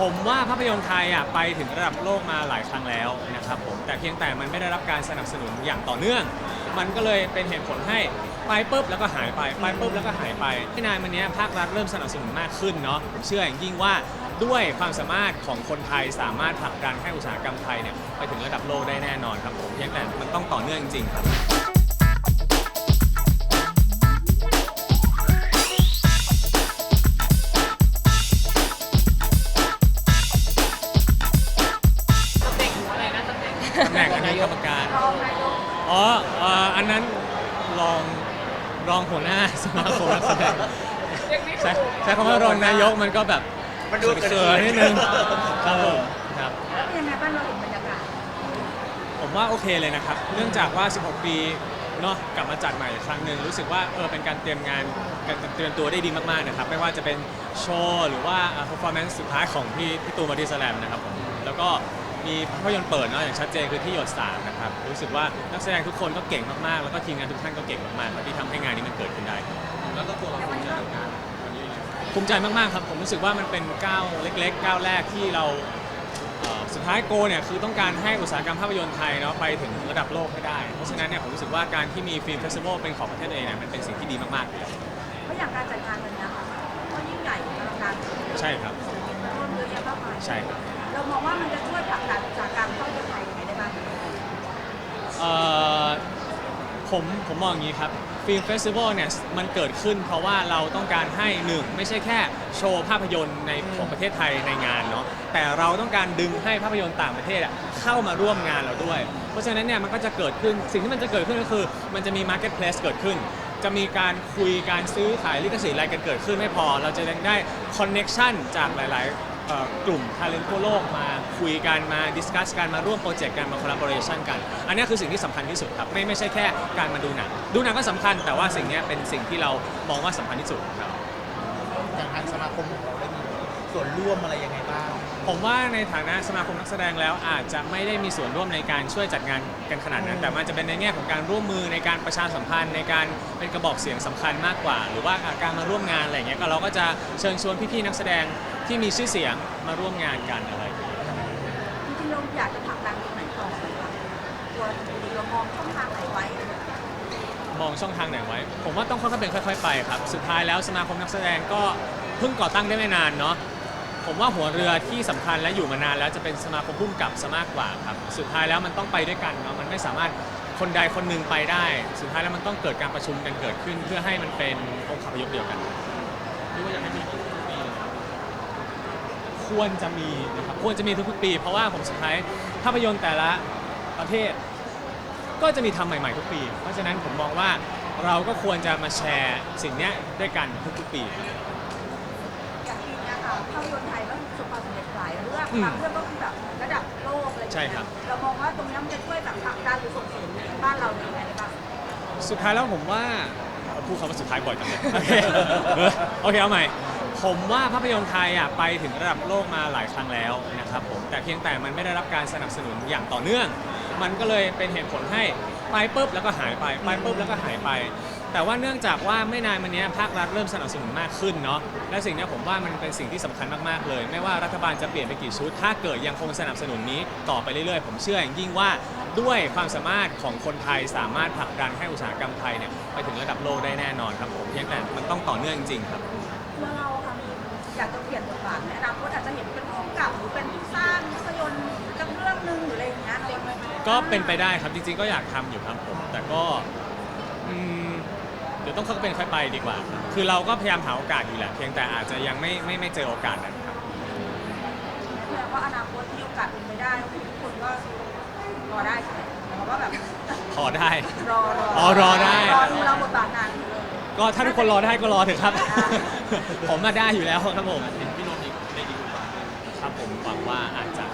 ผมว่าภาพยนตร์ไทยอะไปถึงระดับโลกมาหลายครั้งแล้วนะครับผมแต่เพียงแต่มันไม่ได้รับการสนับสนุนอย่างต่อเนื่อง มันก็เลยเป็นเหตุผลให้ไปปุ๊บแล้วก็หายไปไปปุ๊บแล้วก็หายไปไม่นานมาเนี้ยภาครัฐเริ่มสนับสนุนมากขึ้นเนาะผมเชื่ออย่างยิ่งว่าด้วยความสามารถของคนไทยสามารถผลักดันให้อุตสาหกรรมไทยเนี่ยไปถึงระดับโลกได้แน่นอนครับผมเพียงแต่มันต้องต่อเนื่องจริงครับ อ๋อเอ่ออันนั้นรองรองหัวหน้าสมาคมนักแสดงใช้ใช้คำว่ารองนายกมันก็แบบมันดูเขินๆนิดนึงครับผมครับ เป็นยังไงบ้างเราเห็นบรรยากาศผมว่าโอเคเลยนะครับ เนื่องจากว่า 16 ปีเนาะกลับมาจัดใหม่อีกครั้งหนึ่งรู้สึกว่าเออเป็นการเตรียมงานการเตรียมตัวได้ดีมากๆนะครับ ไม่ว่าจะเป็นโชว์หรือว่าอ่า performance สุดท้ายของพี่พี่ตูนบอดี้สแลมนะครับผมแล้วก็ มีภาพยนตร์เปิดเนาะอย่างชัดเจนคือที่หยดสามนะครับรู้สึกว่านักแสดงทุกคนก็เก่งมากๆ แล้วก็ทีมงานทุกท่านก็เก่งมากๆครับที่ทำให้งานนี้มันเกิดขึ้นได้ แล้วก็ตัวเราภูมิใจกับงานภูมิใจมาก ๆ ครับ ผมรู้สึกว่ามันเป็นก้าวเล็กๆก้าวแรกที่เราเอ่อสุดท้ายโกเนี่ยคือต้องการให้อุตสาหกรรมภาพยนตร์ไทยเนาะไปถึงระดับโลกให้ได้ เพราะฉะนั้นเนี่ยผมรู้สึกว่าการที่มีฟิล์มเฟสติวัลเป็นของประเทศตัวเองเนี่ยมันเป็นสิ่งที่ดีมากๆเลยเพราะอย่างการจัดงานวันนี้ค่ะก็ยิ่งใหญ่อลังการใช่ครับร่วมเยอะแยะมากมายใช่ครับ เรามองว่ามันจะช่วยผลักดันอุตสาหกรรมเข้าประเทศไทยยังไงได้บ้าง เอ่อ ผมผมมองอย่างนี้ครับฟิล์มเฟสติวัลเนี่ยมันเกิดขึ้นเพราะว่าเราต้องการให้หนึ่งไม่ใช่แค่โชว์ภาพยนตร์ในของประเทศไทยในงานเนาะแต่เราต้องการดึงให้ภาพยนตร์ต่างประเทศอะเข้ามาร่วมงานเราด้วย เพราะฉะนั้นเนี่ยมันก็จะเกิดขึ้นสิ่งที่มันจะเกิดขึ้นก็คือ มันจะมี Marketplace เกิดขึ้น จะมีการคุยการซื้อขายลิขสิทธิ์อะไรกันเกิดขึ้นไม่พอ เราจะยังได้คอนเน็ชันจากหลาย ๆ เอ่อกลุ่มทาเลนทั่วโลกมาคุยกันมาดิสคัสกันมาร่วมโปรเจกต์กันมาคอลลาบอร์เรชันกัน อันนี้คือสิ่งที่สำคัญที่สุดครับ ไม่ไม่ใช่แค่การมาดูหนัง ดูหนังก็สำคัญ แต่ว่าสิ่งเนี้ยเป็นสิ่งที่เรามองว่าสำคัญที่สุดครับอย่างทางสมาคมของเราได้มี ส่วนร่วมอะไรยังไงบ้าง ผมว่าในฐานะสมาคมนักแสดงแล้วอาจจะไม่ได้มีส่วนร่วมในการช่วยจัดงานกันขนาดนั้น แต่มันจะเป็นในแง่ของการร่วมมือในการประชาสัมพันธ์ในการเป็นกระบอกเสียงสำคัญมากกว่า หรือว่าการมาร่วมงานอะไรอย่างเงี้ยก็เราก็จะเชิญชวนพี่ๆนักแสดงที่มีชื่อเสียงมาร่วมงานกันอะไรอย่างเงี้ยจริงๆเราอยากจะผลักดันตรงไหนต่อไปคะตัวเรามองช่องทางไหนไว้ มองช่องทางไหนไว้ ผมว่าต้องค่อยๆเป็นค่อย ๆ ไปครับ สุดท้ายแล้วสมาคมนักแสดงก็เพิ่งก่อตั้งได้ไม่นานเนาะ ผมว่าหัวเรือที่สำคัญและอยู่มานานแล้วจะเป็นสมาคมพุ่มกับซะมากกว่าครับสุดท้ายแล้วมันต้องไปด้วยกันเนาะมันไม่สามารถคนใดคนหนึ่งไปได้ สุดท้ายแล้วมันต้องเกิดการประชุมกันเกิดขึ้น เพื่อให้มันเป็นองค์คาพยพเดียวกัน ที่ว่าอยากให้มีทุกปีควรจะมีนะครับควรจะมีทุกๆปี เพราะว่าผมสุดท้ายภาพยนตร์แต่ละประเทศ ก็จะมีทำใหม่ๆทุกปี เพราะฉะนั้นผมมองว่าเราก็ควรจะมาแชร์สิ่งเนี้ยด้วยกันทุกๆปี หลายเรื่องอืมบางเรื่องก็คือแบบระดับโลกอะไรอย่างใช่เงี้ยครับ เรามองว่าตรงเนี้ยมันจะช่วยแบบผลักดันหรือส่งเสริมบ้านเรายังไงได้บ้างสุดท้ายแล้วผมว่าพูดคำว่าสุดท้ายบ่อยจังเลยโอเคเออโอเคเอาใหม่ ผมว่าภาพยนตร์ไทยอะไปถึงระดับโลกมาหลายครั้งแล้วนะครับผมแต่เพียงแต่มันไม่ได้รับการสนับสนุนอย่างต่อเนื่อง มันก็เลยเป็นเหตุผลให้ไปปุ๊บแล้วก็หายไปไปปุ๊บแล้วก็หายไป แต่ว่าเนื่องจากว่าไม่นานมาเนี้ยภาครัฐเริ่มสนับสนุนมากขึ้นเนาะและสิ่งเนี้ยผมว่ามันเป็นสิ่งที่สำคัญมากๆเลย ไม่ว่ารัฐบาลจะเปลี่ยนไปกี่ชุด ถ้าเกิดยังคงสนับสนุนนี้ต่อไปเรื่อยๆ ผมเชื่ออย่างยิ่งว่าด้วยความสามารถของคนไทยสามารถผลักดันให้อุตสาหกรรมไทยเนี่ยไปถึงระดับโลกได้แน่นอนครับผมเพียงแต่มันต้องต่อเนื่องจริงๆครับตัวเราค่ะอยากจะเปลี่ยนบทบาทในอนาคตอาจจะเห็นเป็นผู้กำกับหรือเป็นผู้สร้างภาพยนตร์สักเรื่องหนึ่งหรืออะไรอย่างเงี้ยเราไม่ก็เป็นไปได้ครับจริงๆก็อยากทำอยู่ครับผมแต่ก็อืมเดี๋ยวต้องค่อยเป็นค่อยไปดีกว่าครับคือเราก็พยายามหาโอกาสอยู่แหละ เพียงแต่อาจจะยังไม่ไม่ไม่เจอโอกาสนั้นครับแปลว่าอนาคตมีโอกาสเป็นไปได้ทุกคนก็รอได้ใช่ไหมแต่ว่าแบบพอได้ รอรออ๋อรอได้ รอดูเราบทบาทนั้นก็ถ้าทุกคนรอได้ก็รอเถอะครับ ผมมาได้อยู่แล้วครับผม เห็นพี่นนท์อีกในอีกบทบาทหนึ่งครับผมหวังว่าอาจจะ